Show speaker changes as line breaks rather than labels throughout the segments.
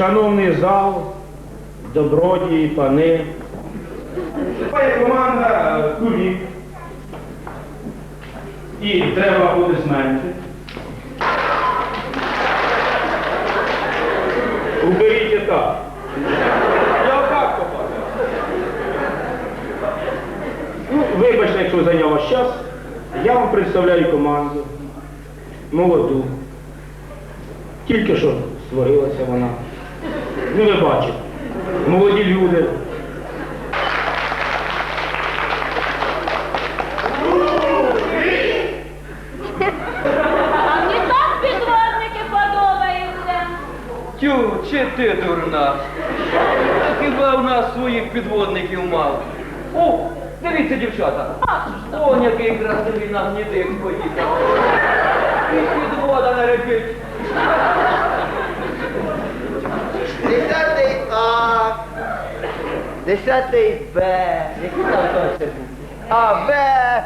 шановний зал, добродії, пани. Команда е, кулі. І треба аплодисменти. Уберіть так. Я отак попав. Ну, вибачте, якщо зайняв ваш час, я вам представляю команду. Молоду. Тільки що створилася вона. Ну, ви бачите. Молоді люди.
А мені так підводники подобаються.
Тю, чи ти дурна? Хіба в нас своїх підводників мало? О, дивіться, дівчата. Он який красивий на гнідик поїхав. І підвода не репить.
Десятий Б, який там точно був? А, Б,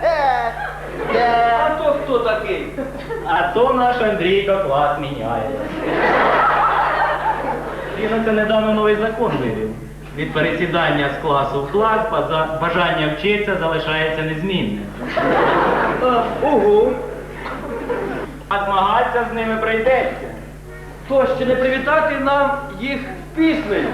Г, Д.
А то хто такий?
А то наш Андрійко клас міняє. Він оце недавно новий закон вивів. Від пересідання з класу в клас база- бажання вчитися залишається незмінним.
Ого.
А змагатися з ними прийдеться.
То ще не привітати нам їх піснею.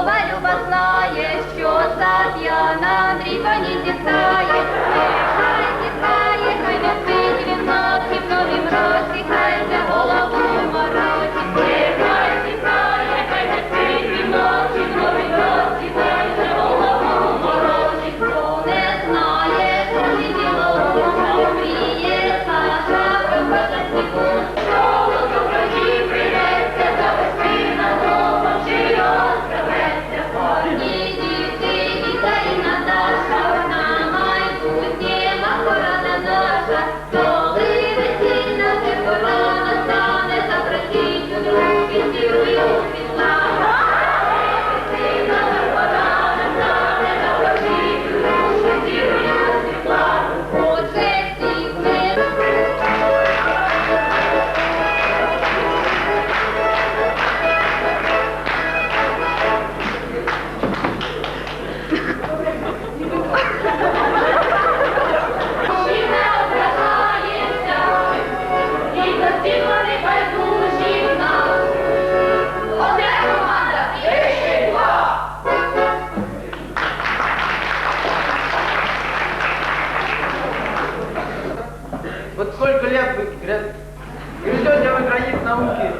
Третерятні люба знає, що Сап'яна Андрій пані зітхає.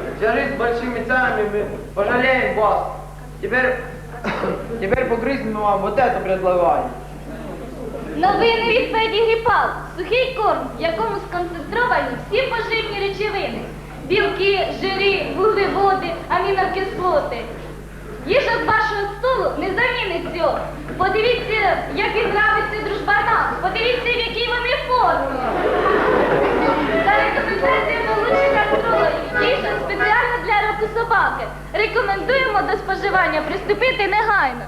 науки, взялись с большими целями, мы пожалеем вас. Теперь, теперь погрызнем вам вот это предлагаю.
Новини від Феді Гріпал. Сухий корм, в якому сконцентровані всі поживні речовини. Білки, жири, вуглеводи, амінокислоти. Їжа з вашого столу не замінить цього. Подивіться, як він нравиться дружбанам. Подивіться, в якій вони формі. За маркет. Рекомендуємо до споживання приступити негайно.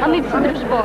А ми всі
дружбо.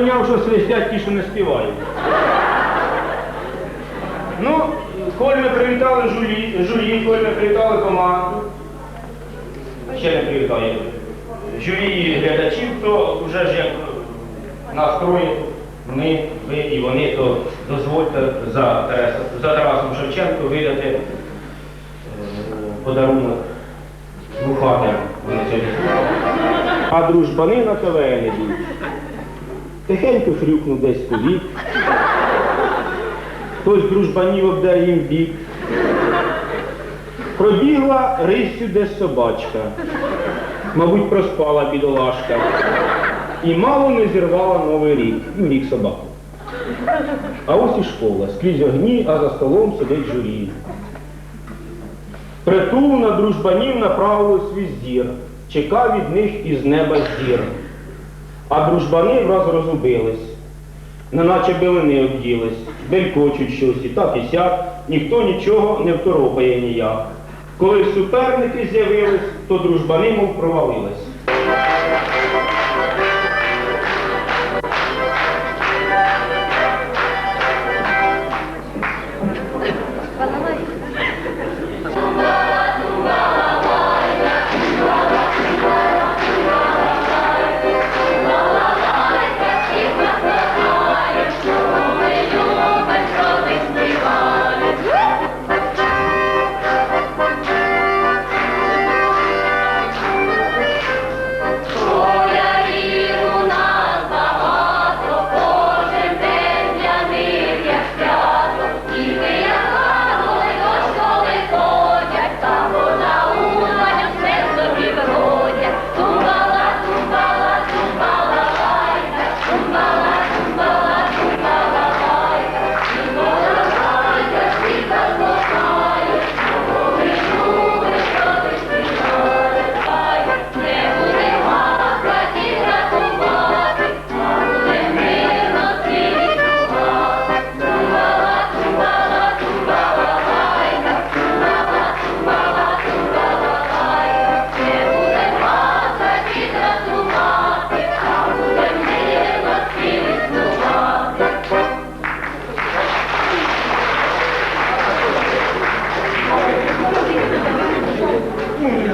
Поняв, що свистять ті, що не співають. Ну, коли ми привітали журі, журі, коли ми привітали команду, ще не привітаю, журі і глядачів, то вже ж як нас троє, ми, ви і вони, то дозвольте за, Тараса- за Тарасом Шевченко видати е, подарунок слухали. А дружбани на КВН йдуть. Тихенько хрюкнув десь повік. Хтось дружбанів обдер їм бік. Пробігла риссю десь собачка. Мабуть, проспала бідолашка. І мало не зірвала новий рік. Ну, рік собаку. А ось і школа. Скрізь огні, а за столом сидить журі. Притул на дружбанів направили свій зір. Чекав від них із неба зір. А дружбани враз розубились, неначе билини обділись, белькочуть щось і так і сяк, ніхто нічого не второпає ніяк. Коли суперники з'явились, то дружбани мов провалились.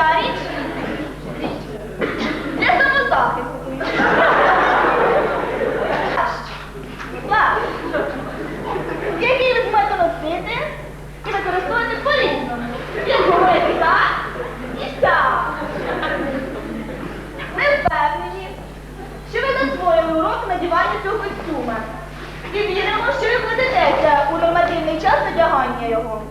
А ця річ для самозахисту. Плащ, який ви зможете носити і використовувати по-різному. Як говорити так і так. Ми впевнені, що ви засвоїли урок надівання цього костюма. І віримо, що ви вкладетеся у нормативний час надягання його.